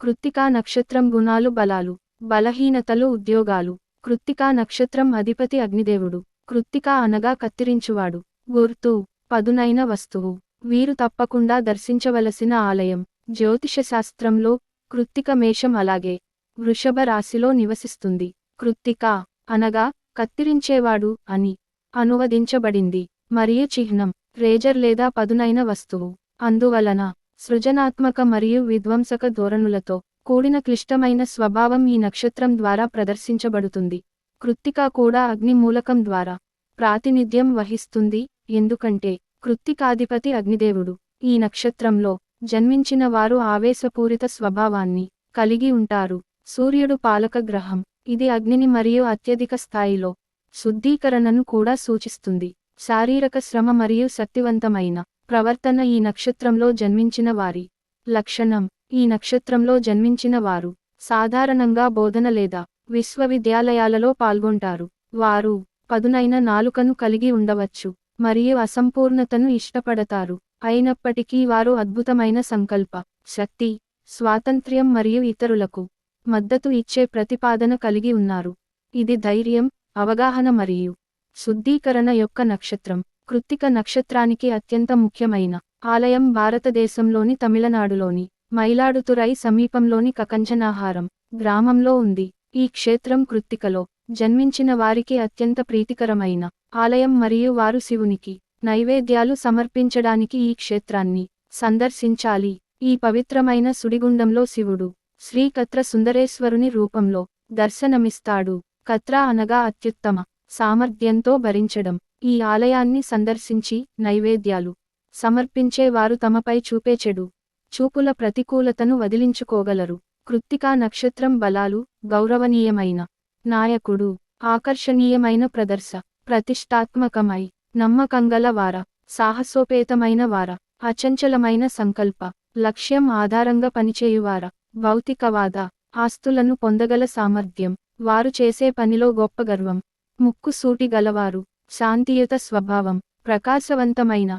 కృత్తికా నక్షత్రం గుణాలు బలాలు బలహీనతలు ఉద్యోగాలు. కృత్తికా నక్షత్రం అధిపతి అగ్నిదేవుడు. కృత్తికా అనగా కత్తిరించువాడు. గుర్తు పదునైన వస్తువు. వీరు తప్పకుండా దర్శించవలసిన ఆలయం. జ్యోతిషశాస్త్రంలో కృత్తిక మేషం అలాగే వృషభ రాశిలో నివసిస్తుంది. కృత్తిక అనగా కత్తిరించేవాడు అని అనువదించబడింది. మరియు చిహ్నం రేజర్ లేదా పదునైన వస్తువు. అందువలన సృజనాత్మక మరియు విధ్వంసక ధోరణులతో కూడిన క్లిష్టమైన స్వభావం ఈ నక్షత్రం ద్వారా ప్రదర్శించబడుతుంది. కృత్తిక కూడా అగ్ని మూలకం ద్వారా ప్రాతినిధ్యం వహిస్తుంది. ఎందుకంటే కృత్తికాధిపతి అగ్నిదేవుడు ఈ నక్షత్రంలో జన్మించిన వారు ఆవేశపూరిత స్వభావాన్ని కలిగి ఉంటారు. సూర్యుడు పాలక గ్రహం. ఇది అగ్నిని మరియు అత్యధిక స్థాయిలో శుద్ధీకరణను కూడా సూచిస్తుంది. శారీరక శ్రమ మరియు శక్తివంతమైన ప్రవర్తన ఈ నక్షత్రంలో జన్మించిన వారి లక్షణం. ఈ నక్షత్రంలో జన్మించిన వారు సాధారణంగా బోధన లేదా విశ్వవిద్యాలయాలలో పాల్గొంటారు. వారు పదునైన నాలుకను కలిగి ఉండవచ్చు మరియు అసంపూర్ణతను ఇష్టపడతారు. అయినప్పటికీ వారు అద్భుతమైన సంకల్ప శక్తి స్వాతంత్ర్యం మరియు ఇతరులకు మద్దతు ఇచ్చే ప్రతిపాదన కలిగి ఉన్నారు. ఇది ధైర్యం అవగాహన మరియు శుద్ధీకరణ యొక్క నక్షత్రం. కృత్తిక నక్షత్రానికి అత్యంత ముఖ్యమైన ఆలయం భారతదేశంలోని తమిళనాడులోని మైలాడుతురై సమీపంలోని కకంజనాహారం గ్రామంలో ఉంది. ఈ క్షేత్రం కృత్తికలో జన్మించిన వారికి అత్యంత ప్రీతికరమైన ఆలయం మరియు వారు శివునికి నైవేద్యాలు సమర్పించడానికి ఈ క్షేత్రాన్ని సందర్శించాలి. ఈ పవిత్రమైన సుడిగుండంలో శివుడు శ్రీకత్ర సుందరేశ్వరుని రూపంలో దర్శనమిస్తాడు. కత్ర అనగా అత్యుత్తమ సామర్థ్యంతో భరించడం. ఈ ఆలయాన్ని సందర్శించి నైవేద్యాలు సమర్పించేవారు తమపై చూపే చెడు చూపుల ప్రతికూలతను వదిలించుకోగలరు. కృత్తికా నక్షత్రం బలాలు గౌరవనీయమైన నాయకుడు ఆకర్షణీయమైన ప్రదర్శ ప్రతిష్టాత్మకమై నమ్మకంగల వార సాహసోపేతమైన వార అచంచలమైన సంకల్ప లక్ష్యం ఆధారంగా పనిచేయువార భౌతికవాద ఆస్తులను పొందగల సామర్థ్యం వారు చేసే పనిలో గొప్ప గర్వం ముక్కు సూటి గలవారు శాంతియుత స్వభావం ప్రకాశవంతమైన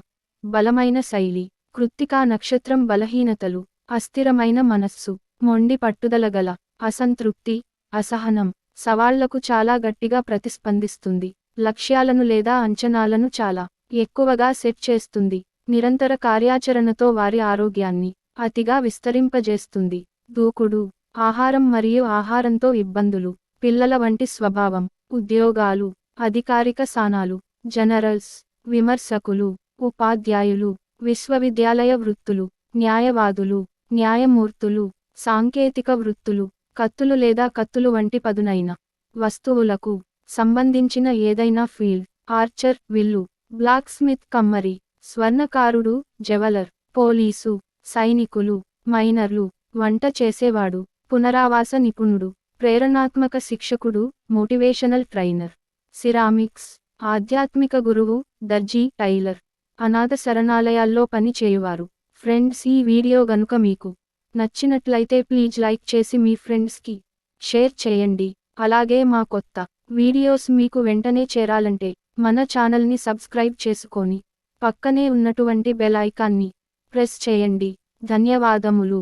బలమైన శైలి కృత్తికా నక్షత్రం బలహీనతలు అస్థిరమైన మనస్సు మొండి పట్టుదలగల అసంతృప్తి అసహనం సవాళ్ళకు చాలా గట్టిగా ప్రతిస్పందిస్తుంది లక్ష్యాలను లేదా అంచనాలను చాలా ఎక్కువగా సెట్ చేస్తుంది నిరంతర కార్యాచరణతో వారి ఆరోగ్యాన్ని అతిగా విస్తరింపజేస్తుంది. దూకుడు ఆహారం మరియు ఆహారంతో ఇబ్బందులు పిల్లల వంటి స్వభావం ఉద్యోగాలు అధికారిక స్థానాలు జనరల్స్ విమర్శకులు ఉపాధ్యాయులు విశ్వవిద్యాలయ వృత్తులు న్యాయవాదులు న్యాయమూర్తులు సాంకేతిక వృత్తులు కత్తులు లేదా కత్తులు వంటి పదునైన వస్తువులకు సంబంధించిన ఏదైనా ఫీల్డ్ ఆర్చర్ విల్లు బ్లాక్ స్మిత్ కమ్మరి స్వర్ణకారుడు జవలర్ పోలీసు సైనికులు మైనర్లు వంట చేసేవాడు పునరావాస నిపుణుడు ప్రేరణాత్మక శిక్షకుడు మోటివేషనల్ ట్రైనర్. సిరామిక్స్ ఆధ్యాత్మిక గురువు దర్జీ టైలర్. అనాథ శరణాలయాల్లో పని చేయువారు. ఫ్రెండ్స్ ఈ వీడియో గనుక మీకు నచ్చినట్లయితే ప్లీజ్ లైక్ చేసి మీ ఫ్రెండ్స్కి షేర్ చేయండి. అలాగే మా కొత్త వీడియోస్ మీకు వెంటనే చేరాలంటే మన ఛానల్ని సబ్స్క్రైబ్ చేసుకొని పక్కనే ఉన్నటువంటి బెల్ ఐకాన్ని ప్రెస్ చేయండి. ధన్యవాదములు.